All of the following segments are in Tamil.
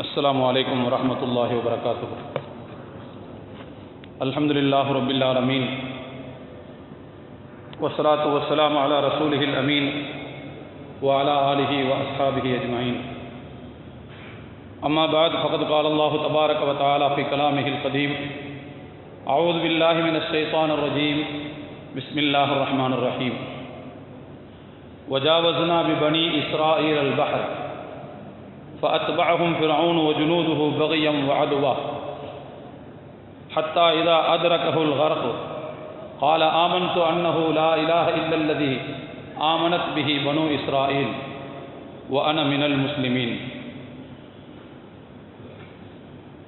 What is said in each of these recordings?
السلام علیکم ورحمۃ اللہ وبرکاتہ۔ الحمد للہ رب العالمین وسلاۃ وسلام علی رسول الامین وعلى آلہ واصحابہ اجمعین۔ اما بعد، فقد قال اللہ تبارک و تعالی فی کلامہ القدیم اعوذ باللہ من الشیطان الرجیم، بسم اللہ الرحمن الرحیم۔ وجاوزنا ببنی اسرائیل البحر۔ فأتبعهم فرعون وجنوده بغيا وعدوا. حتى إذا أدركه الغرق قال آمنت أنه لا إله إلا الذي آمنت به بنو إسرائيل وأنا من المسلمين.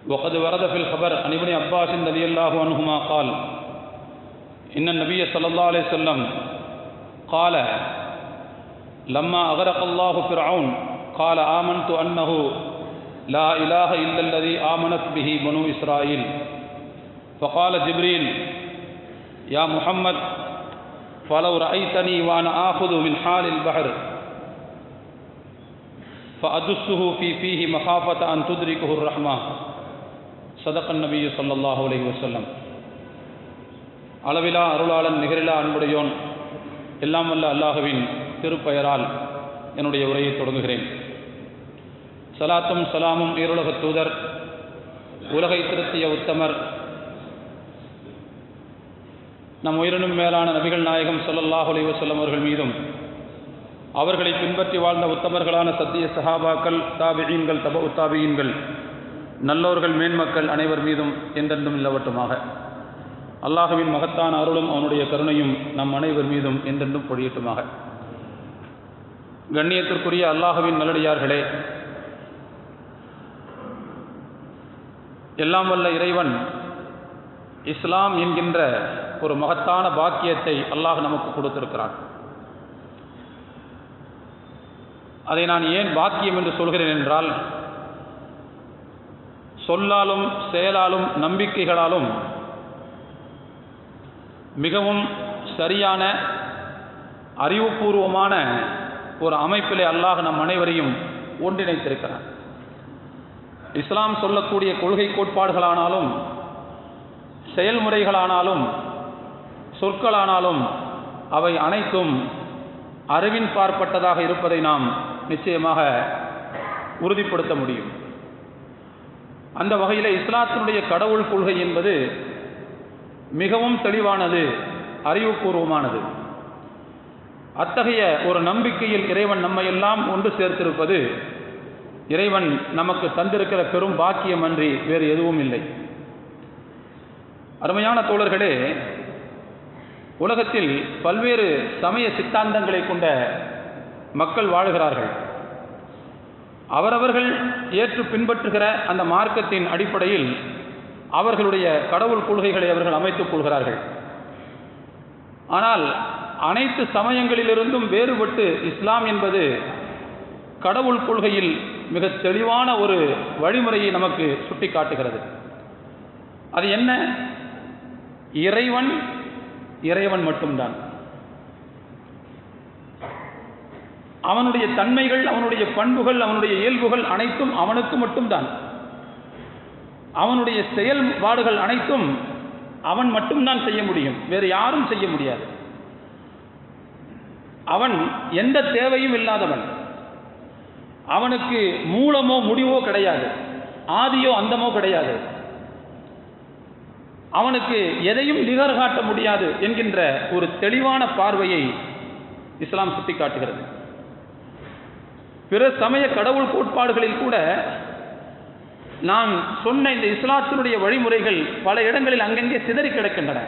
وقد ورد في الخبر عن ابن عباس رضي الله عنهما قال إن النبي صلى الله عليه وسلم قال لما أغرق الله فرعون قال آمنت أنه لا إله إلا الذي آمنت به بنو إسرائيل فقال جبريل يا محمد فلو رأيتني وأنا آخذ من حال البحر فأدسه في فيه مخافة أن تدركه الرحمة صدق النبي صلى الله عليه وسلم அளவிலா அருளாளன் நிகரிலா அன்புடையோன் எல்லாம் வல்ல அல்லாஹுவின் திருப்பெயரால் என்னுடைய உரையை தொடங்குகிறேன் சலாத்தும் சலாமும் ஈருலக தூதர் உலகை திருத்திய உத்தமர். நம் உயிரினும் மேலான நபிகள் நாயகம் சொல்லல்லாஹ் அலைஹி வஸல்லம் அவர்கள் மீதும் அவர்களை பின்பற்றி வாழ்ந்த உத்தமர்களான சத்திய சஹாபாக்கள் தாபியீன்கள் தப உத்தாபியீன்கள் நல்லோர்கள் மேன்மக்கள் அனைவர் மீதும் என்றென்றும் இல்லவட்டுமாக அல்லாஹுவின் மகத்தான அருளும் அவனுடைய கருணையும் நம் அனைவர் மீதும் என்றென்றும் பொழியட்டுமாக. கண்ணியத்திற்குரிய அல்லாஹுவின் நல்லடியார்களே எல்லாம் வல்ல இறைவன் இஸ்லாம் என்கின்ற ஒரு மகத்தான பாக்கியத்தை அல்லாஹ் நமக்கு கொடுத்திருக்கிறான். அதை நான் ஏன் பாக்கியம் என்று சொல்கிறேன் என்றால் சொல்லாலும் செயலாலும் நம்பிக்கைகளாலும் மிகவும் சரியான அறிவுபூர்வமான ஒரு அமைப்பிலே அல்லாஹ் நம் அனைவரையும் ஒன்றிணைத்திருக்கிறான். இஸ்லாம் சொல்லக்கூடிய கொள்கை கோட்பாடுகளானாலும் செயல்முறைகளானாலும் சொற்களானாலும் அவை அனைத்தும் அறிவின் பார்ப்பட்டதாக இருப்பதை நாம் நிச்சயமாக உறுதிப்படுத்த முடியும். அந்த வகையில் இஸ்லாத்தினுடைய கடவுள் கொள்கை என்பது மிகவும் தெளிவானது அறிவுபூர்வமானது. அத்தகைய ஒரு நம்பிக்கையில் இறைவன் நம்மை எல்லாம் ஒன்று சேர்த்திருப்பது இறைவன் நமக்கு தந்திருக்கிற பெரும் பாக்கியம் அன்றி வேறு எதுவும் இல்லை. அருமையான தோழர்களே உலகத்தில் பல்வேறு சமய சித்தாந்தங்களை கொண்ட மக்கள் வாழுகிறார்கள். அவரவர்கள் ஏற்று பின்பற்றுகிற அந்த மார்க்கத்தின் அடிப்படையில் அவர்களுடைய கடவுள் கொள்கைகளை அவர்கள் அமைத்துக் கொள்கிறார்கள். ஆனால் அனைத்து சமயங்களிலிருந்தும் வேறுபட்டு இஸ்லாம் என்பது கடவுள் கொள்கையில் மிக தெளிவான ஒரு வழிமுறையை நமக்கு சுட்டி காட்டுகிறது அது என்ன? இறைவன் இறைவன் மட்டும்தான். அவனுடைய தன்மைகள் அவனுடைய பண்புகள் அவனுடைய இயல்புகள் அனைத்தும் அவனுக்கு மட்டும்தான். அவனுடைய செயல்பாடுகள் அனைத்தும் அவன் மட்டும்தான் செய்ய முடியும். வேறு யாரும் செய்ய முடியாது. அவன் எந்த தேவையும் இல்லாதவன். அவனுக்கு மூலமோ முடிவோ கிடையாது. ஆதியோ அந்தமோ கிடையாது. அவனுக்கு எதையும் நிகர் காட்ட முடியாது என்கின்ற ஒரு தெளிவான பார்வையை இஸ்லாம் சுட்டிக்காட்டுகிறது. பிற சமய கடவுள் கோட்பாடுகளில் கூட நான் சொன்ன இந்த இஸ்லாத்தினுடைய வழிமுறைகள் பல இடங்களில் அங்கங்கே சிதறி கிடக்கின்றன.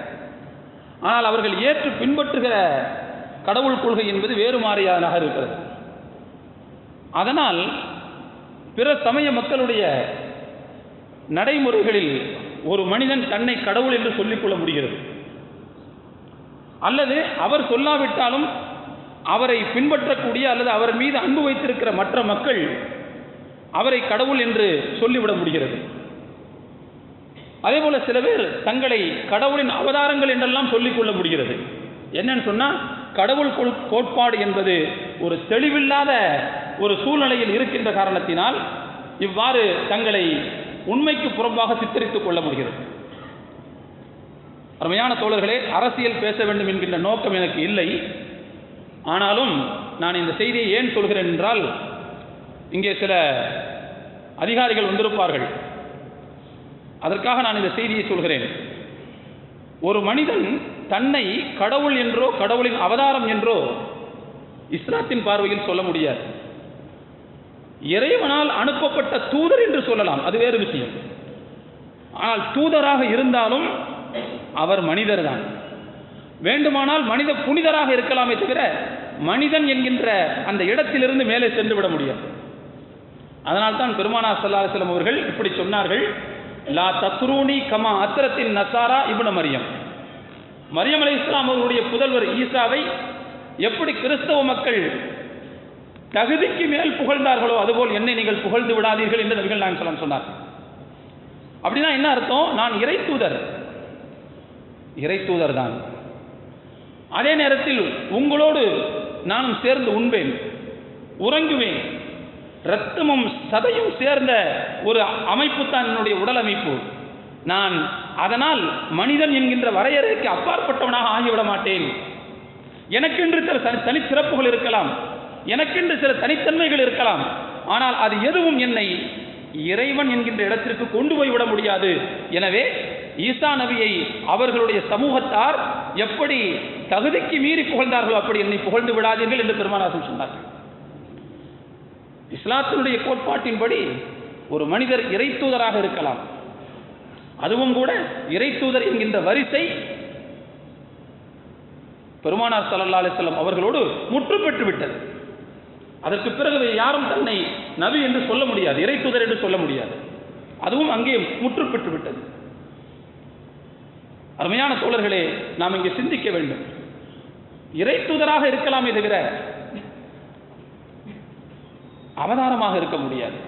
ஆனால் அவர்கள் ஏற்று பின்பற்றுகிற கடவுள் கொள்கை என்பது வேறு மாறியாக இருக்கிறது அதனால் பிற சமய மக்களுடைய நடைமுறைகளில் ஒரு மனிதன் தன்னை கடவுள் என்று சொல்லிக்கொள்ள முடிகிறது. அல்லது அவர் சொல்லாவிட்டாலும் அவரை பின்பற்றக்கூடிய அல்லது அவர் மீது அன்பு வைத்திருக்கிற மற்ற மக்கள் அவரை கடவுள் என்று சொல்லிவிட முடிகிறது. அதே போல சில பேர் தங்களை கடவுளின் அவதாரங்கள் என்றெல்லாம் சொல்லிக்கொள்ள முடிகிறது. என்னன்னு சொன்னால் கடவுள் கோட்பாடு என்பது ஒரு தெளிவில்லாத ஒரு சூழ்நிலையில் இருக்கின்ற காரணத்தினால் இவ்வாறு தங்களை உண்மைக்கு புறம்பாக சித்தரித்துக் கொள்ள முடிகிறது. அருமையான தோழர்களே அரசியல் பேச வேண்டும் என்கின்ற நோக்கம் எனக்கு இல்லை. ஆனாலும் நான் இந்த செய்தியை ஏன் சொல்கிறேன் என்றால் இங்கே சில அதிகாரிகள் வந்திருப்பார்கள். அதற்காக நான் இந்த செய்தியை சொல்கிறேன். ஒரு மனிதன் தன்னை கடவுள் என்றோ கடவுளின் அவதாரம் என்றோ இஸ்லாத்தின் பார்வையில் சொல்ல முடியாது. இறைவனால் அனுப்பப்பட்ட தூதர் என்று சொல்லலாம். அது வேறு விஷயம். ஆனால் தூதராக இருந்தாலும் அவர் மனிதர் தான் வேண்டுமானால் மனித புனிதராக இருக்கலாமே தவிர மனிதன் என்கின்ற அந்த இடத்திலிருந்து மேலே சென்று விட முடியாது. அதனால் தான் பெருமானா சல்லா செல்லம் அவர்கள் இப்படி சொன்னார்கள். லா தத்ரூனி கமா அத்திரத்தின் நசாரா இபுன மரியம். மரியம் அலி இஸ்லாம் அவர்களுடைய புதல்வர் ஈசாவை எப்படி கிறிஸ்தவ மக்கள் தகுதிக்கு மேல் புகழ்ந்தார்களோ அதுபோல் என்னை நீங்கள் புகழ்ந்து விடாதீர்கள் என்று நபிகள் நாயகம் சொல்லம் சொன்னார் அப்படின்னா என்ன அர்த்தம்? நான் இறை தூதர். இறை தூதர் தான். அதே நேரத்தில் உங்களோடு நானும் சேர்ந்து உண்பேன் உறங்குவேன். இரத்தமும் சதையும் சேர்ந்த ஒரு அமைப்பு தான் என்னுடைய உடல் அமைப்பு நான் அதனால் மனிதன் என்கின்ற வரையறைக்கு அப்பாற்பட்டவனாக ஆகிவிட மாட்டேன். எனக்கென்று சில தனி தனிச்சிறப்புகள் இருக்கலாம். எனக்கென்று சில தனித்தன்மைகள் இருக்கலாம். ஆனால் அது எதுவும் என்னை இறைவன் என்கின்ற இடத்திற்கு கொண்டு போய் விட முடியாது. எனவே ஈசா நபியை அவர்களுடைய சமூகத்தார் எப்படி தகுதிக்கு மீறி புகழ்ந்தார்களோ அப்படி என்னை புகழ்ந்து விடாதீர்கள் என்று பெருமானாசன் சொன்னார்கள். இஸ்லாத்தினுடைய கோட்பாட்டின்படி ஒரு மனிதர் இறை தூதராக இருக்கலாம். அதுவும் கூட இறை தூதர் என்கின்ற வரிசை பெருமானார் சல்லா அலிஸ்லாம் அவர்களோடு முற்று பெற்று விட்டது அதற்கு பிறகு யாரும் தன்னை நபி என்று சொல்ல முடியாது இறை தூதர் என்று சொல்ல முடியாது. அதுவும் அங்கே முற்று பெற்று விட்டது. அருமையான தோழர்களே நாம் இங்கே சிந்திக்க வேண்டும். இறை தூதராக இருக்கலாமே தவிர அவதாரமாக இருக்க முடியாது.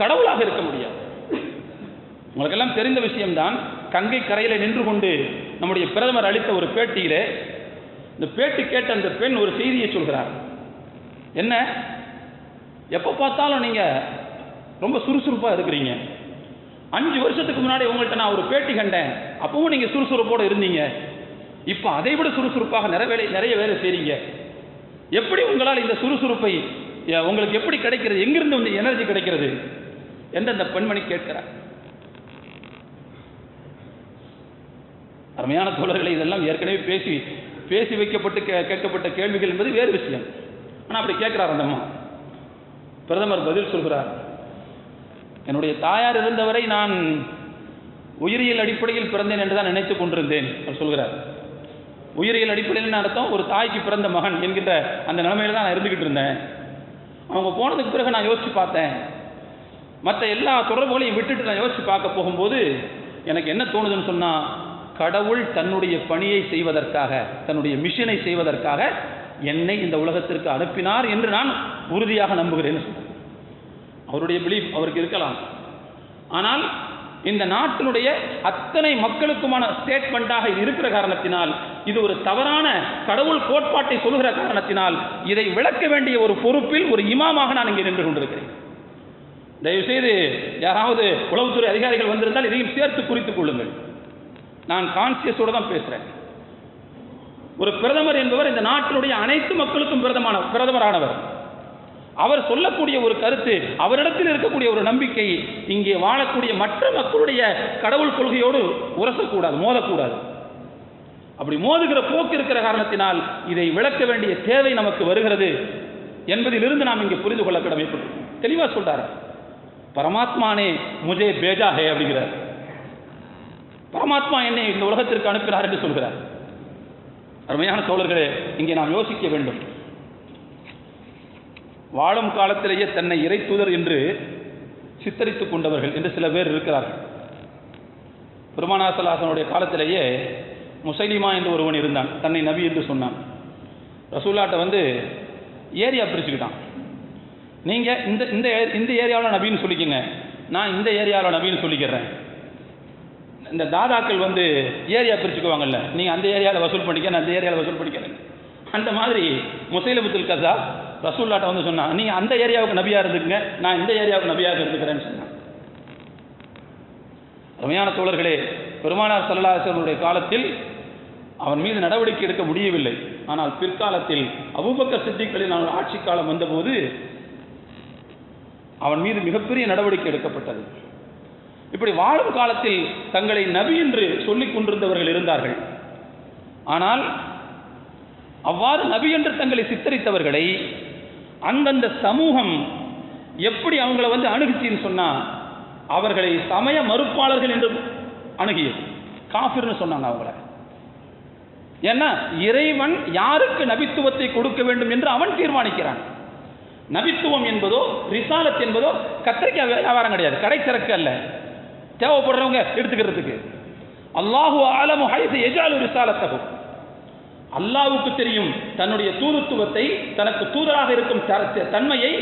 கடவுளாக இருக்க முடியாது. உங்களுக்கெல்லாம் தெரிந்த விஷயம்தான் கங்கை கரையில் நின்று கொண்டு நம்முடைய பிரதமர் அளித்த ஒரு பேட்டியிலே இந்த பேட்டி கேட்ட அந்த பெண் ஒரு செய்தியை சொல்கிறார். என்ன? எப்போ பார்த்தாலும் நீங்கள் ரொம்ப சுறுசுறுப்பாக இருக்கிறீங்க. அஞ்சு வருஷத்துக்கு முன்னாடி உங்கள்கிட்ட நான் ஒரு பேட்டி கண்டேன். அப்பவும் நீங்கள் சுறுசுறுப்போடு இருந்தீங்க. இப்போ அதை விட சுறுசுறுப்பாக நிறைய வேலை நிறைய வேலை செய்கிறீங்க எப்படி உங்களால் இந்த சுறுசுறுப்பை உங்களுக்கு எப்படி கிடைக்கிறது? எங்கிருந்து வந்து எனர்ஜி கிடைக்கிறது? என்று அந்த பெண்மணி கேட்கிறார். அருமையான தோழர்களை இதெல்லாம் ஏற்கனவே பேசி பேசி வைக்கப்பட்டு கே- கேட்கப்பட்ட கேள்விகள் என்பது வேறு விஷயம். ஆனால் அப்படி கேட்குறார் அந்த அம்மா. பிரதமர் பதில் சொல்கிறார் என்னுடைய தாயார் இருந்தவரை நான் உயிரியல் அடிப்படையில் பிறந்தேன் என்று தான் நினைத்து கொண்டிருந்தேன் அவர் சொல்கிறார். உயிரியல் அடிப்படையில் அர்த்தம்? ஒரு தாய்க்கு பிறந்த மகன் என்கின்ற அந்த நிலைமையில தான் நான் இருந்துக்கிட்டு இருந்தேன். அவங்க போனதுக்கு பிறகு நான் யோசிச்சு பார்த்தேன். மற்ற எல்லா தொடர்புகளையும் விட்டுட்டு நான் யோசிச்சு பார்க்க போகும்போது எனக்கு என்ன தோணுதுன்னு சொன்னால் கடவுள் தன்னுடைய பணியை செய்வதற்காக தன்னுடைய மிஷனை செய்வதற்காக என்னை இந்த உலகத்திற்கு அனுப்பினார் என்று நான் உறுதியாக நம்புகிறேன் அவருடைய பிலீஃப் அவருக்கு இருக்கலாம். ஆனால் இந்த நாட்டினுடைய அத்தனை மக்களுக்குமான ஸ்டேட்மெண்ட்டாக இது இருக்கிற காரணத்தினால் இது ஒரு தவறான கடவுள் கோட்பாட்டை சொல்கிற காரணத்தினால் இதை விளக்க வேண்டிய ஒரு பொறுப்பில் ஒரு இமாமாக நான் இங்கே நின்று கொண்டிருக்கிறேன். தயவுசெய்து யாராவது உளவுத்துறை அதிகாரிகள் வந்திருந்தால் இதையும் சேர்த்து குறித்துக் கொள்ளுங்கள். நான் கான்சியஸோடு தான் பேசுகிறேன் ஒரு பிரதமர் என்பவர் இந்த நாட்டினுடைய அனைத்து மக்களுக்கும் பிரதமான பிரதமரானவர். அவர் சொல்லக்கூடிய ஒரு கருத்து அவரிடத்தில் இருக்கக்கூடிய ஒரு நம்பிக்கை இங்கே வாழக்கூடிய மற்ற மக்களுடைய கடவுள் கொள்கையோடு உரசக்கூடாது மோதக்கூடாது. அப்படி மோதுகிற போக்கு இருக்கிற காரணத்தினால் இதை விளக்க வேண்டிய தேவை நமக்கு வருகிறது என்பதிலிருந்து நாம் இங்கே புரிந்து கொள்ள கடமைப்பட்டோம் தெளிவாக சொல்றாரு. பரமாத்மானே முஜே பேஜா ஹே அப்படிங்கிறார். பரமாத்மா என்னை இந்த உலகத்திற்கு அனுப்பினார் என்று சொல்கிறார். அருமையான தோழர்களே இங்கே நாம் யோசிக்க வேண்டும். வாழும் காலத்திலேயே தன்னை இறை தூதர் என்று சித்தரித்துக் கொண்டவர்கள் என்று சில பேர் இருக்கிறார்கள். பெருமானாசலாசனுடைய காலத்திலேயே முசைலிமா என்று ஒருவன் இருந்தான் தன்னை நபி என்று சொன்னான். ரசூல்லாட்ட வந்து ஏரியா பிரிச்சுக்கிட்டான் நீங்கள் இந்த இந்த இந்த ஏரியாவில் நபின்னு சொல்லிக்கங்க. நான் இந்த ஏரியாவில் நபின்னு சொல்லிக்கிறேன். இந்த தாதாக்கள் வந்து ஏரியா பிரிச்சுக்குவாங்கல்ல. நீங்கள் அந்த ஏரியாவில் வசூல் பண்ணிக்க நான் அந்த ஏரியாவில் வசூல் பண்ணிக்கிறேன். அந்த மாதிரி முசைலபுத்துல் கசா ரசூல்லாட்ட வந்து சொன்னான் நீங்கள் அந்த ஏரியாவுக்கு நபியா இருந்துக்குங்க நான் இந்த ஏரியாவுக்கு நபியாக இருந்துக்கிறேன்னு சொன்னான். அருமையான தோழர்களே பெருமானார் சல்லாசனுடைய காலத்தில் அவன் மீது நடவடிக்கை எடுக்க முடியவில்லை. ஆனால் பிற்காலத்தில் அவுபக்க சித்திகளின் அவன் ஆட்சி காலம் வந்தபோது அவன் மீது மிகப்பெரிய நடவடிக்கை எடுக்கப்பட்டது. இப்படி வாழும் காலத்தில் தங்களை நபி என்று சொல்லிக் கொண்டிருந்தவர்கள் இருந்தார்கள். ஆனால் அவ்வாறு நபி என்று தங்களை சித்தரித்தவர்களை அந்தந்த சமூகம் எப்படி அவங்கள வந்து அணுகுச்சின்னு சொன்னா அவர்களை சமய மறுப்பாளர்கள் என்று அணுகியது. காஃபிர்னு சொன்னாங்க அவங்கள. ஏன்னா இறைவன் யாருக்கு நபித்துவத்தை கொடுக்க வேண்டும் என்று அவன் தீர்மானிக்கிறான். நபித்துவம் என்பதோ ரிசாலத் என்பதோ கத்திரிக்காய் வியாபாரம் கிடையாது. கடைச்சரக்கு அல்ல. தேவைப்படுறவங்க எடுத்துக்கிறதுக்கு. அல்லாஹு ஆலமு ஹைசு எஜாலு ரிசாலத்தகும் அல்லாவுக்கு தெரியும் தன்னுடைய தூதுத்துவத்தை தனக்கு தூதராக இருக்கும் தன்மையை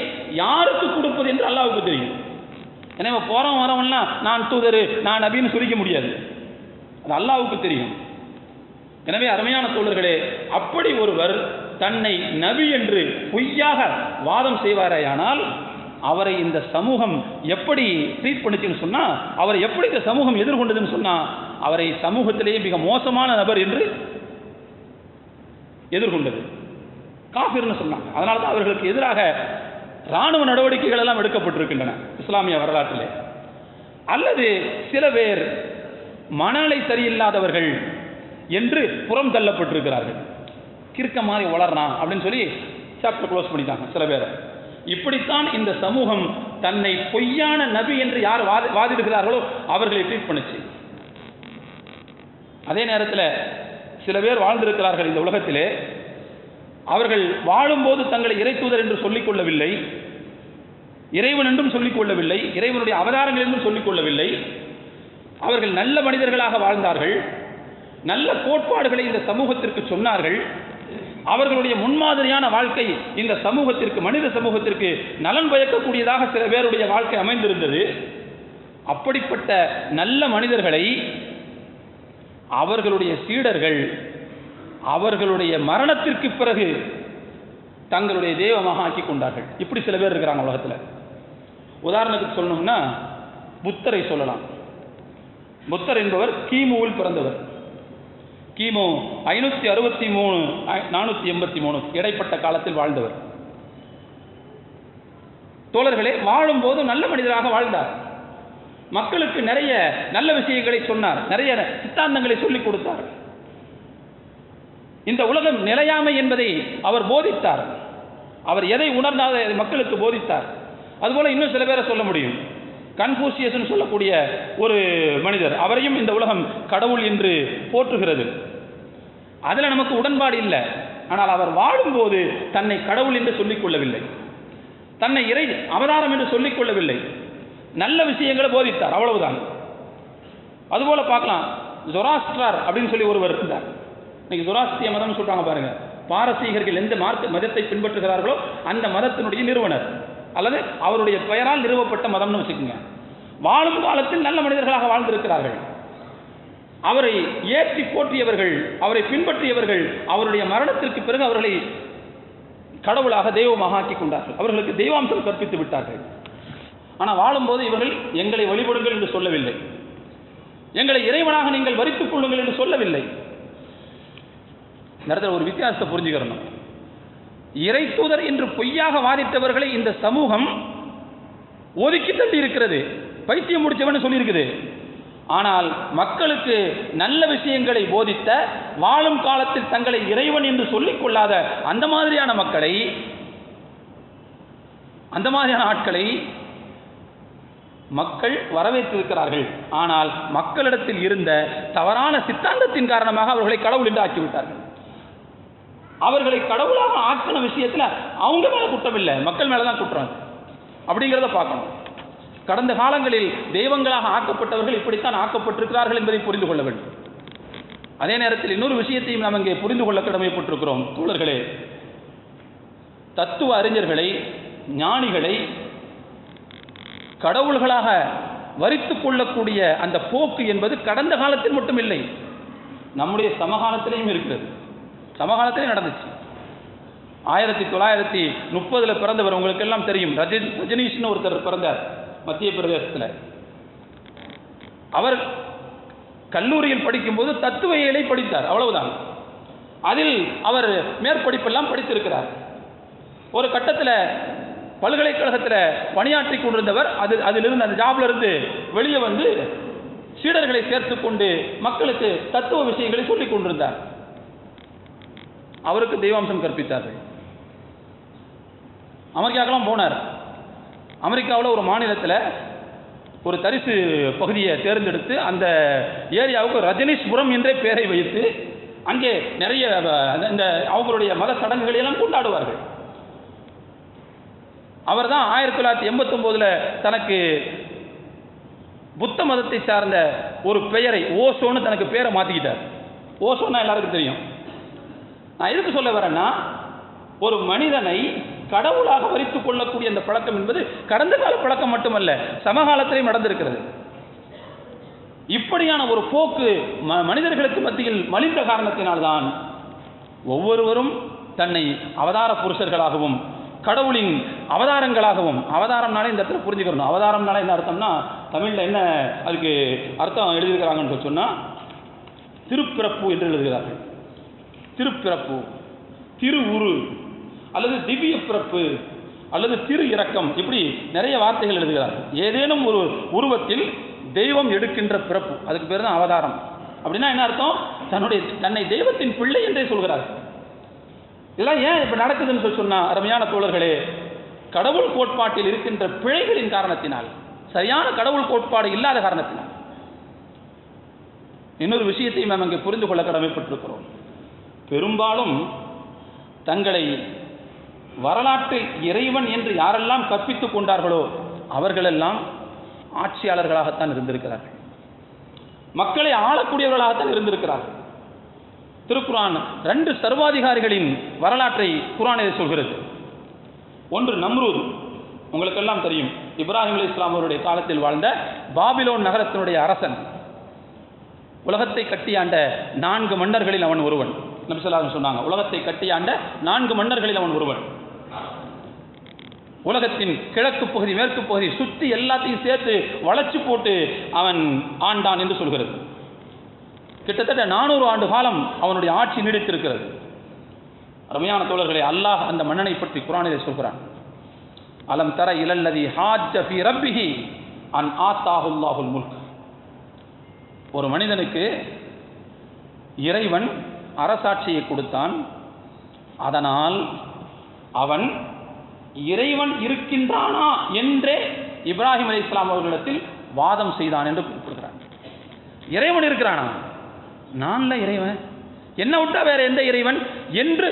யாருக்கு கொடுப்பது என்று அல்லாவுக்கு தெரியும். எனவே போறோம் வரவன்லாம் நான் தூதரு நான் அப்படின்னு சொல்லிக்க முடியாது. அது அல்லாவுக்கு தெரியும். எனவே அருமையான தோழர்களே அப்படி ஒருவர் தன்னை நபி என்று பொய்யாக வாதம் செய்வாரேயானால் அவரை இந்த சமூகம் எப்படி ட்ரீட் பண்ணுச்சுன்னு சொன்னா அவரை எப்படி இந்த சமூகம் எதிர்கொண்டதுன்னு சொன்னா அவரை சமூகத்திலேயே மிக மோசமான நபர் என்று எதிர்கொண்டது. காஃபிர்னு சொன்னாங்க. அதனால தான் அவர்களுக்கு எதிராக இராணுவ நடவடிக்கைகள் எல்லாம் எடுக்கப்பட்டிருக்கின்றன இஸ்லாமிய வரலாற்றிலே. அல்லது சில பேர் மனநிலை சரியில்லாதவர்கள் என்று புறம் தள்ளப்பட்டிருக்கிறார்கள். கிறுக்க மாதிரி வளர்றான் அப்படின்னு சொல்லி சாப்டர் க்ளோஸ் பண்ணிட்டாங்க சில பேர். இப்படித்தான் இந்த சமூகம் தன்னை பொய்யான நபி என்று யார் வாதி வாதிடுகிறார்களோ அவர்களை ட்ரீட் பண்ணுச்சு. அதே நேரத்தில் சில பேர் வாழ்ந்திருக்கிறார்கள் இந்த உலகத்திலே. அவர்கள் வாழும்போது தங்களை இறைத்தூதர் என்று சொல்லிக் கொள்ளவில்லை. இறைவன் என்றும் சொல்லிக் கொள்ளவில்லை. இறைவனுடைய அவதாரங்கள் என்றும் சொல்லிக் கொள்ளவில்லை. அவர்கள் நல்ல மனிதர்களாக வாழ்ந்தார்கள். நல்ல கோட்பாடுகளை இந்த சமூகத்திற்கு சொன்னார்கள். அவர்களுடைய முன்மாதிரியான வாழ்க்கை இந்த சமூகத்திற்கு மனித சமூகத்திற்கு நலன் பயக்கக்கூடியதாக சில பேருடைய வாழ்க்கை அமைந்திருந்தது. அப்படிப்பட்ட நல்ல மனிதர்களை அவர்களுடைய சீடர்கள் அவர்களுடைய மரணத்திற்கு பிறகு தங்களுடைய தெய்வமாக ஆக்கி கொண்டார்கள். இப்படி சில பேர் இருக்கிறாங்க உலகத்தில். உதாரணத்துக்கு சொல்லணும்னா புத்தரை சொல்லலாம். புத்தர் என்பவர் கிமுவில் பிறந்தவர். கிமு ஐநூற்றி அறுபத்தி மூணு நானூற்றி எண்பத்தி மூணு. இடைப்பட்ட காலத்தில் வாழ்ந்தவர். தோழர்களே வாழும்போது நல்ல மனிதராக வாழ்ந்தார். மக்களுக்கு நிறைய நல்ல விஷயங்களை சொன்னார். நிறைய சித்தாந்தங்களை சொல்லிக் கொடுத்தார். இந்த உலகம் நிலையாமை என்பதை அவர் போதித்தார். அவர் எதை உணர்ந்தாத மக்களுக்கு போதித்தார். அதுபோல இன்னும் சில பேரை சொல்ல முடியும். கன்ஃபூசியஸ் சொல்லக்கூடிய ஒரு மனிதர். அவரையும் இந்த உலகம் கடவுள் என்று போற்றுகிறது. அதில் நமக்கு உடன்பாடு இல்லை. ஆனால் அவர் வாழும்போது தன்னை கடவுள் என்று சொல்லிக் கொள்ளவில்லை. தன்னை இறை அவதாரம் என்று சொல்லிக் கொள்ளவில்லை. நல்ல விஷயங்களை போதித்தார். அவ்வளவுதான். அதுபோல பார்க்கலாம். ஜொராஸ்ட்ரார் அப்படின்னு சொல்லி ஒருவர் இருந்தார். இன்னைக்கு ஜொராஸ்திய மதம்னு சொல்றாங்க பாருங்க. பாரசீகர்கள் எந்த மார்க்க மதத்தை பின்பற்றுகிறார்களோ அந்த மதத்தினுடைய நிறுவனர். அல்லது அவருடைய பெயரால் நிறுவப்பட்ட மதம்னு வச்சுக்கோங்க. வாழும் காலத்தில் நல்ல மனிதர்களாக வாழ்ந்திருக்கிறார்கள். அவரை ஏற்றி போற்றியவர்கள் அவரை பின்பற்றியவர்கள் அவருடைய மரணத்திற்கு பிறகு அவர்களை கடவுளாக தெய்வமாக ஆக்கி கொண்டார்கள். அவர்களுக்கு தெய்வாம்சம் கற்பித்து விட்டார்கள். ஆனால் வாழும்போது இவர்கள் எங்களை வழிபடுங்கள் என்று சொல்லவில்லை. எங்களை இறைவனாக நீங்கள் வரித்துக் கொள்ளுங்கள் என்று சொல்லவில்லை. நேரத்தில் ஒரு வித்தியாசத்தை புரிஞ்சுக்கிறணும். இறை தூதர் என்று பொய்யாக வாதித்தவர்களை இந்த சமூகம் ஒதுக்கி தள்ளி இருக்கிறது பைத்தியம் முடிச்சவன் சொல்லியிருக்குது. ஆனால் மக்களுக்கு நல்ல விஷயங்களை போதித்த வாழும் காலத்தில் தங்களை இறைவன் என்று சொல்லிக் கொள்ளாத அந்த மாதிரியான மக்களை அந்த மாதிரியான ஆட்களை மக்கள் வரவேற்றிருக்கிறார்கள். ஆனால் மக்களிடத்தில் இருந்த தவறான சித்தாந்தத்தின் காரணமாக அவர்களை கடவுள் என்று ஆக்கிவிட்டார்கள். அவர்களை கடவுளாக ஆக்கின விஷயத்தில் அவங்க மேல குற்றம் இல்லை. மக்கள் மேலே தான் குற்றம். அப்படிங்கிறத பார்க்கணும். கடந்த காலங்களில் தெய்வங்களாக ஆக்கப்பட்டவர்கள் இப்படித்தான் ஆக்கப்பட்டிருக்கிறார்கள் என்பதை புரிந்து கொள்ள வேண்டும். அதே நேரத்தில் இன்னொரு விஷயத்தையும் நாம் இங்கே புரிந்து கொள்ள கடமைப்பட்டிருக்கிறோம். தோழர்களே தத்துவ அறிஞர்களை ஞானிகளை கடவுள்களாக வரித்துக் கொள்ளக்கூடிய அந்த போக்கு என்பது கடந்த காலத்தில் மட்டும் இல்லை நம்முடைய சமகாலத்திலேயும் இருக்கிறது. சமகாலத்திலே நடந்துச்சு. ஆயிரத்தி தொள்ளாயிரத்தி முப்பதில் பிறந்தவர் உங்களுக்கு எல்லாம் தெரியும். ரஜினி ரஜினீஷ்னு ஒருத்தர் பிறந்தார் மத்திய பிரதேசத்தில். அவர் கல்லூரியில் படிக்கும்போது தத்துவயியலை படித்தார் அவ்வளவுதான். அதில் அவர் மேற்படிப்பெல்லாம் படித்திருக்கிறார். ஒரு கட்டத்தில் பல்கலைக்கழகத்தில் பணியாற்றி கொண்டிருந்தவர் அது அதிலிருந்து அந்த ஜாப்ல இருந்து வெளியே வந்து சீடர்களை சேர்த்து கொண்டு மக்களுக்கு தத்துவ விஷயங்களை சொல்லிக் கொண்டிருந்தார். அவருக்கு தெய்வாம்சம் கற்பித்தார்கள். அமெரிக்காக்கெல்லாம் போனார். அமெரிக்காவில் ஒரு மாநிலத்தில் ஒரு தரிசு பகுதியை தேர்ந்தெடுத்து அந்த ஏரியாவுக்கு ரஜினீஷ்புரம் என்றே பெயரை வைத்து அங்கே நிறைய இந்த அவங்களுடைய மத சடங்குகளை எல்லாம் கொண்டாடுவார்கள். அவர் தான் ஆயிரத்தி தொள்ளாயிரத்தி எண்பத்தொம்போதில் தனக்கு புத்த மதத்தை சார்ந்த ஒரு பெயரை ஓசோன்னு தனக்கு பேரை மாற்றிக்கிட்டார் ஓசோன்னா எல்லாருக்கும் தெரியும். நான் எதுக்கு சொல்ல வரேன்னா ஒரு மனிதனை கடவுளாக வரித்து கொள்ளக்கூடிய அந்த பழக்கம் என்பது கடந்த கால பழக்கம் மட்டுமல்ல சமகாலத்திலையும் நடந்திருக்கிறது. இப்படியான ஒரு போக்கு ம- மனிதர்களுக்கு மத்தியில் மலிந்த காரணத்தினால்தான் ஒவ்வொருவரும் தன்னை அவதார புருஷர்களாகவும் கடவுளின் அவதாரங்களாகவும் அவதாரம்னாலே இந்த இடத்துல புரிஞ்சுக்கணும். அவதாரம்னால என்ன அர்த்தம்னா தமிழில் என்ன அதுக்கு அர்த்தம் எழுதியிருக்கிறாங்கன்னு சொன்னால் திருப்பிறப்பு என்று எழுதுகிறார்கள். திருப்பிறப்பு திரு உரு அல்லது திவ்ய பிறப்பு அல்லது திரு இரக்கம் இப்படி நிறைய வார்த்தைகள் எழுதுகிறார். ஏதேனும் ஒரு உருவத்தில் தெய்வம் எடுக்கின்ற பிறப்பு அதுக்கு பேர் தான் அவதாரம். அப்படின்னா என்ன அர்த்தம்? தன்னுடைய தன்னை தெய்வத்தின் பிள்ளை என்றே சொல்கிறார். இதெல்லாம் ஏன் இப்ப நடக்குதுன்னு சொல்லி சொன்னா அருமையான தோழர்களே கடவுள் கோட்பாட்டில் இருக்கின்ற பிழைகளின் காரணத்தினால் சரியான கடவுள் கோட்பாடு இல்லாத காரணத்தினால். இன்னொரு விஷயத்தையும் நாம் அங்கே புரிந்து கொள்ள கடமைப்பட்டிருக்கிறோம். பெரும்பாலும் தங்களை வரலாற்று இறைவன் என்று யாரெல்லாம் கற்பித்துக் கொண்டார்களோ அவர்களெல்லாம் ஆட்சியாளர்களாகத்தான் இருந்திருக்கிறார்கள். மக்களை ஆளக்கூடியவர்களாகத்தான் இருந்திருக்கிறார்கள். திருக்குரான் ரெண்டு சர்வாதிகாரிகளின் வரலாற்றை குரானில் சொல்கிறது. ஒன்று நம்ரூத் உங்களுக்கெல்லாம் தெரியும். இப்ராஹிம் அலி இஸ்லாம் அவருடைய காலத்தில் வாழ்ந்த பாபிலோன் நகரத்தினுடைய அரசன். உலகத்தை கட்டியாண்ட நான்கு மன்னர்களில் அவன் ஒருவன். நபிசல்லாஸ் சொன்னாங்க. உலகத்தை கட்டியாண்ட நான்கு மன்னர்களில் அவன் ஒருவன் உலகத்தின் கிழக்கு பகுதி மேற்கு பகுதி சுற்றி எல்லாத்தையும் சேர்த்து வளைச்சு போட்டு அவன் ஆண்டான் என்று சொல்கிறது. கிட்டத்தட்ட நானூறு ஆண்டு காலம் அவனுடைய ஆட்சி நீடித்திருக்கிறது. அருமையான தோழர்களே அல்லாஹ் அந்த மன்னனை பற்றி குரானிலே சொல்கிறான். அலம் தர இலல்லதி ஹாஜ்ஜ ஃபி ரப்பிஹி அன் ஆத்தாஹுல்லாஹுல் முல்க். ஒரு மனிதனுக்கு இறைவன் அரசாட்சியை கொடுத்தான். அதனால் அவன் இறைவன் இருக்கின்றானா என்றே இப்ராஹிம் அலி இஸ்லாம் அவர்களிடத்தில் வாதம் செய்தான் என்று குறிப்பிடுகிறான் இறைவன் இருக்கிறானா? நான்ல இறைவன். என்ன விட்டா வேற எந்த இறைவன் என்று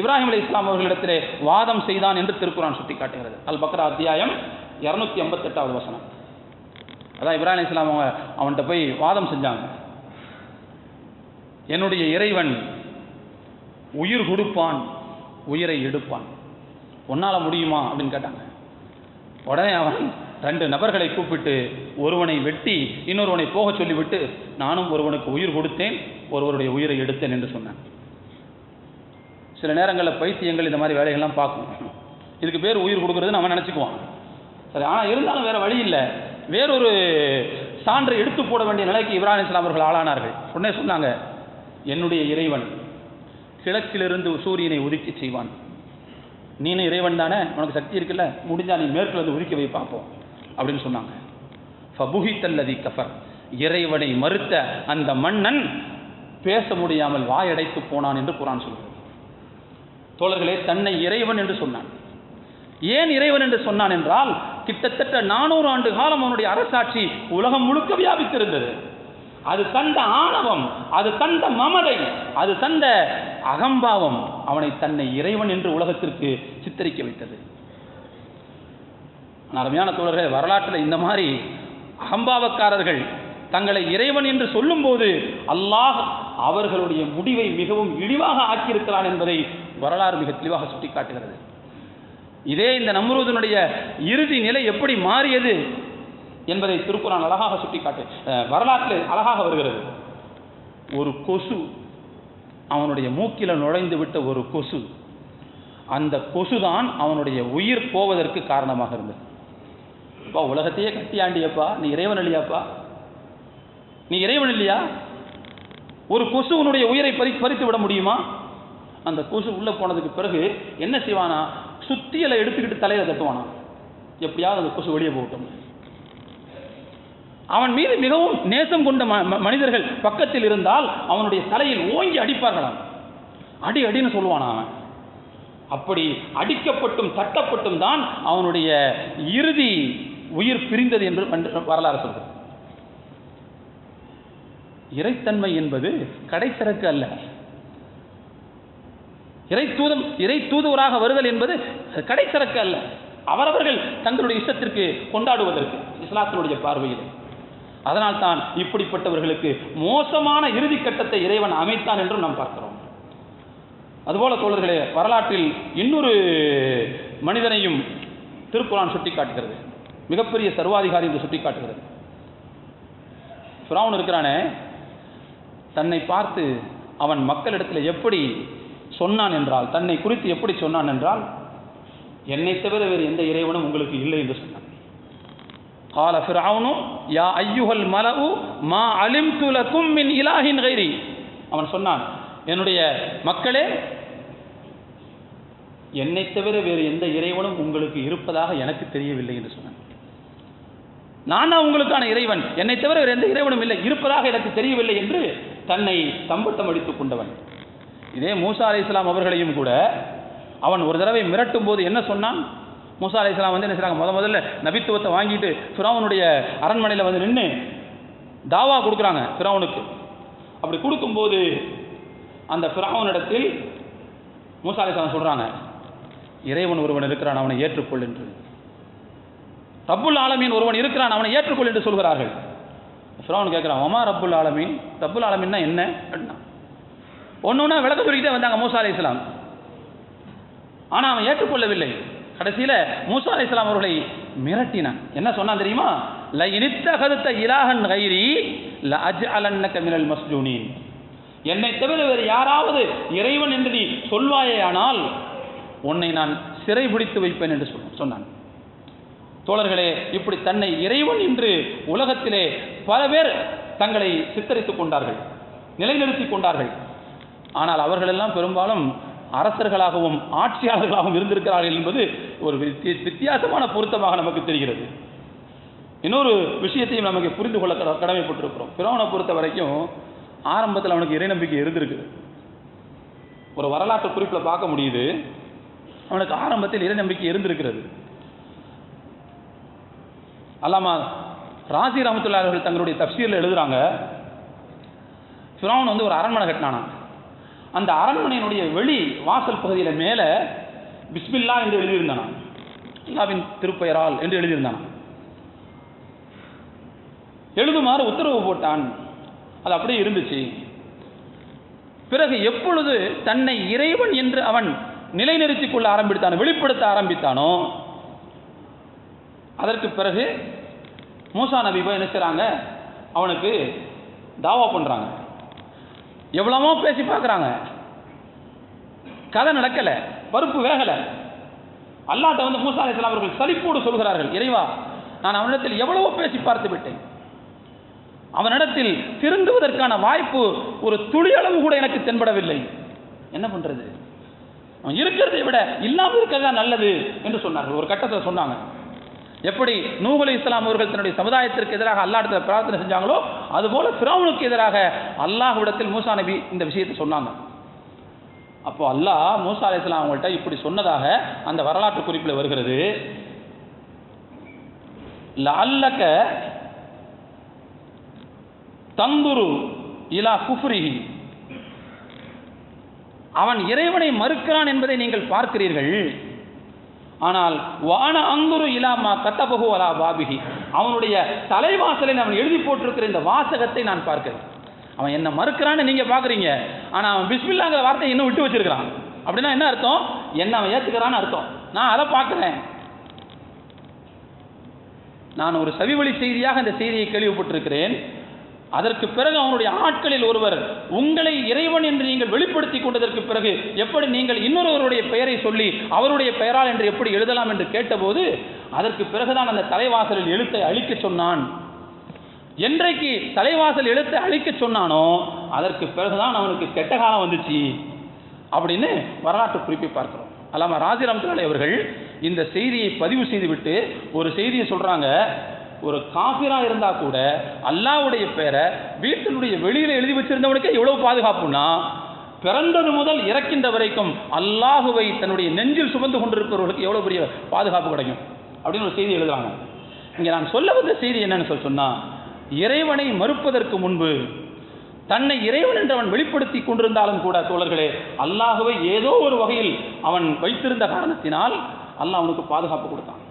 இப்ராஹிம் அலி இஸ்லாம் அவர்களிடத்திலே வாதம் செய்தான் என்று திருக்குறான் சுட்டிக்காட்டுகிறது. அல் பக்ரா அத்தியாயம் இரநூத்தி ஐம்பத்தெட்டாவது வசனம். அதான் இப்ராஹிம் இஸ்லாம் அவங்க அவன்கிட்ட போய் வாதம் செஞ்சாங்க. என்னுடைய இறைவன் உயிர் கொடுப்பான் உயிரை எடுப்பான். உன்னால் முடியுமா? அப்படின்னு கேட்டாங்க. உடனே அவன் ரெண்டு நபர்களை கூப்பிட்டு ஒருவனை வெட்டி இன்னொருவனை போக சொல்லிவிட்டு நானும் ஒருவனுக்கு உயிர் கொடுத்தேன் ஒருவருடைய உயிரை எடுத்தேன் என்று சொன்னான். சில நேரங்களில் பைத்தியங்கள் இந்த மாதிரி வேலைகள்லாம் பார்க்கும். இதுக்கு பேர் உயிர் கொடுக்குறதுன்னு அவன் நினச்சிக்குவான். சரி ஆனால் இருந்தாலும் வேறு வழி இல்லை. வேறொரு சான்றை எடுத்து போட வேண்டிய நிலைக்கு இப்ராஹிம் இஸ்லாம் அவர்கள் ஆளானார்கள். உடனே சொன்னாங்க என்னுடைய இறைவன். கிழக்கிலிருந்து சூரியனை உதிக்கி செய்வான். நீனே இறைவன் தானே? உனக்கு சக்தி இருக்குல்ல? முடிஞ்சா நீ மேற்குல வந்து உதிக்க வை பார்ப்போம். அப்படின்னு சொன்னாங்க. ஃபபுஹித்தல்லதி கஃபர். இறைவனை மறுத்த அந்த மன்னன் பேச முடியாமல் வாயடைத்து போனான் என்று குரான் சொல்கிறது. தோழர்களே தன்னை இறைவன் என்று சொன்னான். ஏன் இறைவன் என்று சொன்னான் என்றால் கிட்டத்தட்ட நானூறு ஆண்டு காலம் அவனுடைய அரசாட்சி உலகம் முழுக்க வியாபித்திருந்தது. அது தந்த ஆணவம் அது தந்த மமதை அது தந்த அகம்பாவம் அவனை தன்னை இறைவன் என்று உலகத்திற்கு சித்தரிக்க வைத்தது. அருமையான தோழர்களே வரலாற்றில் இந்த மாதிரி அகம்பாவக்காரர்கள் தங்களை இறைவன் என்று சொல்லும்போது அல்லாஹ் அவர்களுடைய முடிவை மிகவும் இழிவாக ஆக்கியிருக்கிறான் என்பதை வரலாறு மிக தெளிவாக சுட்டிக்காட்டுகிறது. இதே இந்த நம்ரூதனுடைய இறுதி நிலை எப்படி மாறியது? என்பதை திருக்குறான் அழகாக சுட்டிக்காட்டு வரலாற்றில் அழகாக வருகிறது. ஒரு கொசு அவனுடைய மூக்கில நுழைந்து விட்ட ஒரு கொசு அந்த கொசுதான் அவனுடைய உயிர் போவதற்கு காரணமாக இருந்தது. அப்பா உலகத்தையே கட்டியாண்டியப்பா நீ இறைவன் இல்லையாப்பா? நீ இறைவன் இல்லையா? ஒரு கொசு உன்னுடைய உயிரை பறி பறித்து விட முடியுமா? அந்த கொசு உள்ளே போனதுக்கு பிறகு என்ன செய்வானா? சுத்தியலை எடுத்துக்கிட்டு தலையில தட்டுவானா? எப்படியாவது அந்த கொசு வெளியே போகட்டும். அவன் மீது மிகவும் நேசம் கொண்ட ம- ம- மனிதர்கள் பக்கத்தில் இருந்தால் அவனுடைய தலையில் ஓங்கி அடிப்பார்களாம். அடி அடின்னு சொல்லுவானா அவன்? அப்படி அடிக்கப்பட்டும் தட்டப்பட்டும் தான் அவனுடைய இறுதி உயிர் பிரிந்தது என்று வரலாறு சொல்றது இறைத்தன்மை என்பது கடைசரக்கு அல்ல. இறை தூதம் இறை தூதுவராக வருதல் என்பது கடைசரக்கு அல்ல. அவரவர்கள் தங்களுடைய இஷ்டத்திற்கு கொண்டாடுவதற்கு இஸ்லாத்தினுடைய பார்வையில். அதனால் தான் இப்படிப்பட்டவர்களுக்கு மோசமான இறுதி கட்டத்தை இறைவன் அமைத்தான் என்றும் நாம் பார்க்கிறோம். அதுபோல தோழர்களே வரலாற்றில் இன்னொரு மனிதனையும் திருக்குறான் சுட்டிக்காட்டுகிறது. மிகப்பெரிய சர்வாதிகாரி என்று சுட்டிக்காட்டுகிறது. ஃபிரௌன் இருக்கிறானே தன்னை பார்த்து அவன் மக்களிடத்தில் எப்படி சொன்னான் என்றால் தன்னை குறித்து எப்படி சொன்னான் என்றால் என்னை தவிர வேறு எந்த இறைவனும் உங்களுக்கு இல்லை என்று சொன்னான். قال فرعون يا ايها الملأ ما علمت لكم من اله غيري அவன் சொன்னான் என்னுடைய மக்களே என்னை தவிர வேறு எந்த இறைவனும் உங்களுக்கு இருப்பதாக எனக்கு தெரியவில்லை என்று சொன்னான் நான் தான் உங்களுக்கான இறைவன் என்னை தவிர வேறு எந்த இறைவனும் இல்லை இருப்பதாக எனக்கு தெரியவில்லை என்று தன்னை தம்பட்டம் அடித்துக் கொண்டவன் இதே மூசா அலை இஸ்லாம் அவர்களையும் கூட அவன் ஒரு தடவை மிரட்டும் போது என்ன சொன்னான் மூசா அலி இஸ்லாம் வந்து என்ன செய்கிறாங்க முத முதல்ல நபித்துவத்தை வாங்கிட்டு ஃபிராவனுடைய அரண்மனையில் வந்து நின்று தாவா கொடுக்குறாங்க ஃபிராவனுக்கு அப்படி கொடுக்கும்போது அந்த ஃபிரௌனிடத்தில் மூசா அலி இஸ்லாம் சொல்கிறாங்க இறைவன் ஒருவன் இருக்கிறான் அவனை ஏற்றுக்கொள் என்று. ரப்புல் ஆலமீன் ஒருவன் இருக்கிறான் அவனை ஏற்றுக்கொள் என்று சொல்கிறார்கள். ஃபிராவன் கேட்குறான் ஒமா ரப்புல் ஆலமீன்? ரப்புல் ஆலமீன்னா என்ன? அப்படின்னா ஒன்று ஒன்றா விளக்க சொல்லிக்கிட்டே வந்தாங்க மூசா அலி இஸ்லாம் ஆனால் அவன் ஏற்றுக்கொள்ளவில்லை. கடைசியில் மூசா அலி இஸ்லாம் அவர்களை மிரட்டினான். என்ன சொன்னான் தெரியுமா? ல இனித்தகதுத்த இலாகன் கைரி ல அஜ் அலன்னக்க மினல் மஸ்ஜூனின். என்னை தவிர வேறு யாராவது இறைவன் என்று நீ சொல்வாயேயானால் உன்னை நான் சிறைபிடித்து வைப்பேன் என்று சொல் சொன்னான். தோழர்களே இப்படி தன்னை இறைவன் என்று உலகத்திலே பல பேர் தங்களை சித்தரித்துக் கொண்டார்கள் நிலைநிறுத்திக் கொண்டார்கள். ஆனால் அவர்களெல்லாம் பெரும்பாலும் அரசர்களாகவும் ஆட்சியாளர்களாகவும் இருந்திருக்கிறார்கள் என்பது ஒரு வித்தியாசமான பொருத்தமாக நமக்கு தெரிகிறது. இன்னொரு விஷயத்தையும் நமக்கு புரிந்து கொள்ள கடமைப்பட்டிருக்கிறோம். பிறவனை பொறுத்த வரைக்கும் ஆரம்பத்தில் அவனுக்கு இறை நம்பிக்கை இருந்திருக்குது ஒரு வரலாற்று குறிப்பில் பார்க்க முடியுது. அவனுக்கு ஆரம்பத்தில் இறை நம்பிக்கை இருந்திருக்கிறது. அல்லாமா ராசி ரஹமத்துல்லா அவர்கள் தங்களுடைய தப்சீரில் எழுதுறாங்க ஃபிரௌன் வந்து ஒரு அரண்மனை கட்டினானா அந்த அரண்மனையினுடைய வெளி வாசல் பகுதியில் மேலே பிஸ்மில்லா என்று எழுதியிருந்தானான் அல்லாவின் திருப்பெயரால் என்று எழுதியிருந்தானாம் எழுதுமாறு உத்தரவு போட்டான். அது அப்படியே இருந்துச்சு. பிறகு எப்பொழுது தன்னை இறைவன் என்று அவன் நிலைநிறுத்திக் கொள்ள ஆரம்பித்தான் வெளிப்படுத்த ஆரம்பித்தானோ அதற்கு பிறகு மூசா நபி போய் என்ன செய்றாங்க? அவனுக்கு தாவா பண்ணுறாங்க எவ்வளவோ பேசி பார்க்குறாங்க. கதை நடக்கலை பருப்பு வேகலை அல்லாட்ட வந்து மூசா அலைஹிஸ்ஸலாம் அவர்கள் சலிப்போடு சொல்கிறார்கள் இறைவா நான் அவனிடத்தில் எவ்வளவோ பேசி பார்த்து விட்டேன். அவனிடத்தில் திருந்துவதற்கான வாய்ப்பு ஒரு துளியளவு கூட எனக்கு தென்படவில்லை. என்ன பண்றது? அவன் இருக்கிறதை விட இல்லாமல் இருக்கிறது தான் நல்லது என்று சொன்னார்கள். ஒரு கட்டத்தில் சொன்னாங்க. எப்படி நூகலி இஸ்லாம் அவர்கள் தன்னுடைய சமுதாயத்திற்கு எதிராக அல்லாடத்தில் பிரார்த்தனை செஞ்சாங்களோ அதுபோல ஃபிரௌனுக்கு எதிராக அல்லாஹ்விடத்தில் மூசா நபி இந்த விஷயத்தை சொன்னாங்க. அப்போ அல்லாஹ் மூசா இஸ்லாம் அவங்கள்ட்ட இப்படி சொன்னதாக அந்த வரலாற்று குறிப்பில் வருகிறது. லல்லக்க தந்துரு இலா குஃப்ரிஹி. அவன் இறைவனை மறுக்கிறான் என்பதை நீங்கள் பார்க்கிறீர்கள். ஆனால் வான அங்குரு இலாமா கத்தபகு அலா பாபிகி அவனுடைய தலைவாசலில் அவன் எழுதி போட்டிருக்கிற இந்த வாசகத்தை நான் பார்க்கிறேன். அவன் என்ன மறுக்கிறான்னு நீங்கள் பார்க்குறீங்க. ஆனால் அவன் பிஸ்மில்லாங்கிற வார்த்தையை இன்னும் விட்டு வச்சிருக்கிறான். அப்படின்னா என்ன அர்த்தம்? என்ன அவன் ஏற்றுக்கிறான்னு அர்த்தம். நான் அதை பார்க்குறேன். நான் ஒரு செவிவழி செய்தியாக இந்த செய்தியை கேள்விப்பட்டிருக்கிறேன். அதற்கு பிறகு அவனுடைய ஆட்களில் ஒருவர் உங்களை இறைவன் என்று நீங்கள் வெளிப்படுத்தி கொண்டதற்கு பிறகு எப்படி நீங்கள் இன்னொருவருடைய பெயரை சொல்லி அவருடைய பெயரால் என்று எப்படி எழுதலாம்? என்று கேட்டபோது அதற்கு பிறகுதான் அந்த தலைவாசலில் எழுத்தை அழிக்க சொன்னான். என்றைக்கு தலைவாசல் எழுத்தை அழிக்க சொன்னானோ அதற்கு பிறகுதான் அவனுக்கு கெட்ட காலம் வந்துச்சு. அப்படின்னு வரலாற்று குறிப்பை பார்க்கிறோம். அல்லாம ராஜிராம் அவர்கள் இந்த செய்தியை பதிவு செய்துவிட்டு ஒரு செய்தியை சொல்றாங்க ஒரு காஃபிராக இருந்தால் கூட அல்லாவுடைய பேரை வீட்டினுடைய வெளியில் எழுதி வச்சிருந்தவனுக்கே எவ்வளோ பாதுகாப்புன்னா பிறந்தது முதல் இறக்கின்ற வரைக்கும் அல்லாஹுவை தன்னுடைய நெஞ்சில் சுமந்து கொண்டிருப்பவர்களுக்கு எவ்வளோ பெரிய பாதுகாப்பு கிடைக்கும்? அப்படின்னு ஒரு செய்தி எழுதுறாங்க. இங்கே நான் சொல்ல வந்த செய்தி என்னன்னு சொல்லி சொன்னால் இறைவனை மறுப்பதற்கு முன்பு தன்னை இறைவன் என்று அவன் வெளிப்படுத்தி கொண்டிருந்தாலும் கூட தோழர்களே அல்லாஹுவை ஏதோ ஒரு வகையில் அவன் வைத்திருந்த காரணத்தினால் அல்லாஹ் அவனுக்கு பாதுகாப்பு கொடுத்தான்.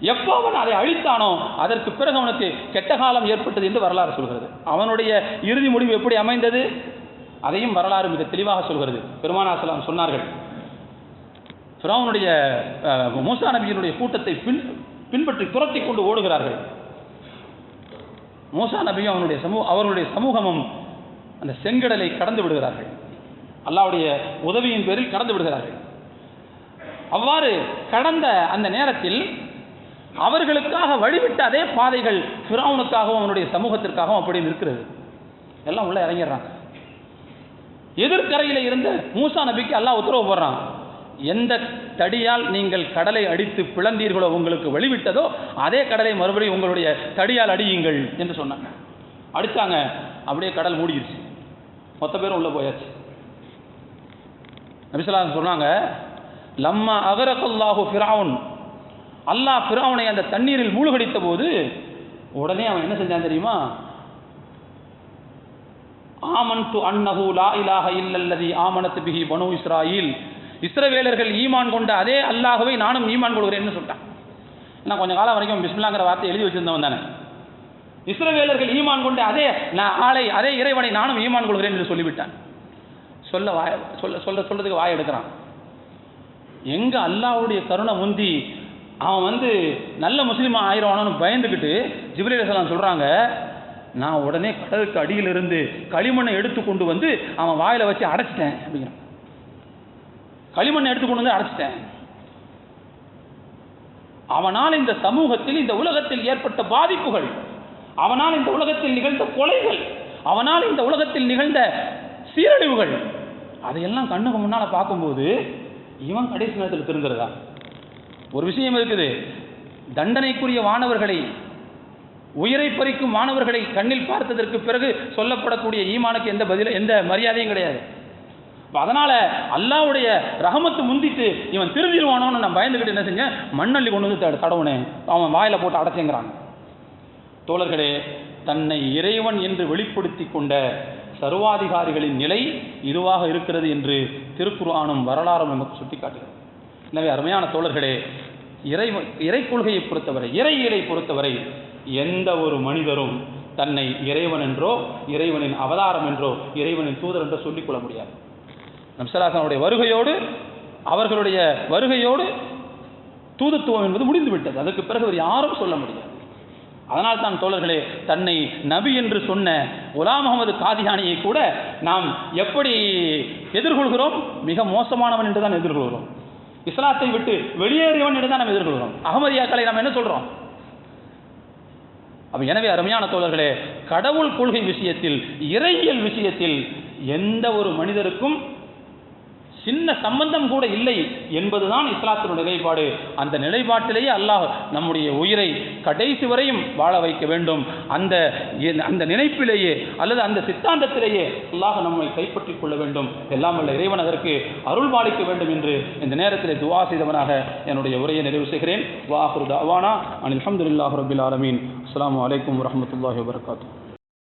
எப்போ அவன் அதை அழித்தானோ அதற்கு பிறகு அவனுக்கு கெட்ட காலம் ஏற்பட்டது என்று வரலாறு சொல்கிறது. அவனுடைய இறுதி முடிவு எப்படி அமைந்தது? அதையும் வரலாறு மிக தெளிவாக சொல்கிறது. பெருமானாசலாம் சொன்னார்கள். ஃபிரௌனுடைய அஹ், மூசா நபியினுடைய கூட்டத்தை பின் பின்பற்றி துரத்தி கொண்டு ஓடுகிறார்கள். மூசா நபியும் அவனுடைய சமூக அவர்களுடைய சமூகமும் அந்த செங்கடலை கடந்து விடுகிறார்கள். அல்லாவுடைய உதவியின் பேரில் கடந்து விடுகிறார்கள். அவ்வாறு கடந்த அந்த நேரத்தில் அவர்களுக்காக வழிவிட்ட அதே பாதைகள் ஃபிரௌனுக்காகவும் அவனுடைய சமூகத்திற்காகவும் அப்படி நிற்கிறது. எல்லாம் உள்ள இறங்கிடுறாங்க. எதிர்கரையில் இருந்த மூசா நபிக்கு எல்லாம் உத்தரவு போடுறான். எந்த தடியால் நீங்கள் கடலை அடித்து பிளந்தீர்களோ உங்களுக்கு வழிவிட்டதோ அதே கடலை மறுபடியும் உங்களுடைய தடியால் அடியுங்கள் என்று சொன்னாங்க. அடிச்சாங்க. அப்படியே கடல் மூடிடுச்சு மொத்த பேரும் உள்ள போயாச்சு. நபிசலாம் சொன்னாங்க லம்மா அகரகல்லாஹு ஃபிராவுன் அல்லாஹ் ஃபிரவுனை அந்த தண்ணீரில் மூழ்கடித்த போது உடனே அவன் என்ன செஞ்சான் தெரியுமா? ஆமன்து அன்னஹு லா இலாஹ இல்லல்லதி ஆமனத்து பிஹி பனு இஸ்ராயில். இஸ்ரவேலர்கள் ஈமான் கொண்ட அதே அல்லாஹுவை நானும் ஈமான் கொள்கிறேன்னு சொல்லிட்டான். நான் கொஞ்ச காலம் வரைக்கும் பிஸ்மிலாங்கிற வார்த்தை எழுதி வச்சிருந்தவன் தானே. இஸ்ரவேலர்கள் ஈமான் கொண்ட அதே நான் ஆளை அதே இறைவனை நானும் ஈமான் கொள்கிறேன் என்று சொல்லிவிட்டான். சொல்ல வாய சொல்ல சொல்ல சொல்றதுக்கு வாய எடுக்கிறான். எங்க அல்லாஹ்வுடைய கருணை முந்தி அவன் வந்து நல்ல முஸ்லீமா ஆயிரவானு பயந்துக்கிட்டு ஜிப்ரீல் அலிஸ்லாம் சொல்றாங்க நான் உடனே கடலுக்கு அடியிலிருந்து களிமண்ணை எடுத்து கொண்டு வந்து அவன் வாயில வச்சு அடைச்சிட்டேன் அப்படிங்கிறான். களிமண்ணை எடுத்து கொண்டு வந்து அடைச்சிட்டேன். அவனால் இந்த சமூகத்தில் இந்த உலகத்தில் ஏற்பட்ட பாதிப்புகள் அவனால் இந்த உலகத்தில் நிகழ்ந்த கொலைகள் அவனால் இந்த உலகத்தில் நிகழ்ந்த சீரழிவுகள் அதையெல்லாம் கண்ணுக்கு முன்னால பார்க்கும்போது இவன் கடைசி நேரத்தில் திருந்துறதான் ஒரு விஷயம் இருக்குது. தண்டனைக்குரிய வானவர்களை உயிரை பறிக்கும் மாணவர்களை கண்ணில் பார்த்ததற்கு பிறகு சொல்லப்படக்கூடிய ஈமானுக்கு எந்த பதில எந்த மரியாதையும் கிடையாது. அதனால அல்லாவுடைய ரகமத்து முந்திட்டு இவன் திருந்திருவானோன்னு நான் பயந்துக்கிட்டு என்ன செஞ்சேன்? மண்ணள்ளி கொண்டு வந்து தடவுனேன் அவன் வாயில போட்டு அடைச்சேங்கிறான். தோழர்களே தன்னை இறைவன் என்று வெளிப்படுத்தி கொண்ட சர்வாதிகாரிகளின் நிலை இதுவாக இருக்கிறது என்று திருக்குறானும் வரலாறும் நமக்கு சுட்டிக்காட்டுகிறது. எனவே அருமையான தோழர்களே இறை இறை கொள்கையை பொறுத்தவரை இறையியலை பொறுத்தவரை எந்த ஒரு மனிதரும் தன்னை இறைவன் என்றோ இறைவனின் அவதாரம் என்றோ இறைவனின் தூதர் என்றோ சொல்லிக்கொள்ள முடியாது. நம்சராசனுடைய வருகையோடு அவர்களுடைய வருகையோடு தூதத்துவம் என்பது முடிந்து விட்டது. அதற்கு பிறகு அவர் யாரும் சொல்ல முடியாது. அதனால் தான் தோழர்களே தன்னை நபி என்று சொன்ன குலாம் முகமது காதியானியை கூட நாம் எப்படி எதிர்கொள்கிறோம்? மிக மோசமானவன் என்று தான் எதிர்கொள்கிறோம். இஸ்லாத்தை விட்டு வெளியேறியவன் என்று தான் நாம் எதிர்கொள்கிறோம். அகமதியாக்களை நாம் என்ன சொல்றோம்? அப்போ எனவே அருமையான தோழர்களே கடவுள் கொள்கை விஷயத்தில் இறையியல் விஷயத்தில் எந்த ஒரு மனிதருக்கும் சின்ன சம்பந்தம் கூட இல்லை என்பதுதான் இஸ்லாத்தினுடைய நிலைப்பாடு. அந்த நிலைப்பாட்டிலேயே அல்லாஹ் நம்முடைய உயிரை கடைசி வரையும் வாழ வைக்க வேண்டும். அந்த அந்த நினைப்பிலேயே அல்லது அந்த சித்தாந்தத்திலேயே அல்லாஹ் நம்மை கைப்பற்றிக் கொள்ள வேண்டும். எல்லாம் வல்ல இறைவன் அதற்கு அருள் பாலிக்க வேண்டும் என்று இந்த நேரத்தில் துவா செய்தவனாக என்னுடைய உரையை நிறைவு செய்கிறேன். வாஹுர் தவானா அனில் அஹமதுல்லாஹ் ரபில் ஆலமீன். அஸ்லாம் வலைக்கம் வரமத்துல்லாஹி வபரகாத்துஹு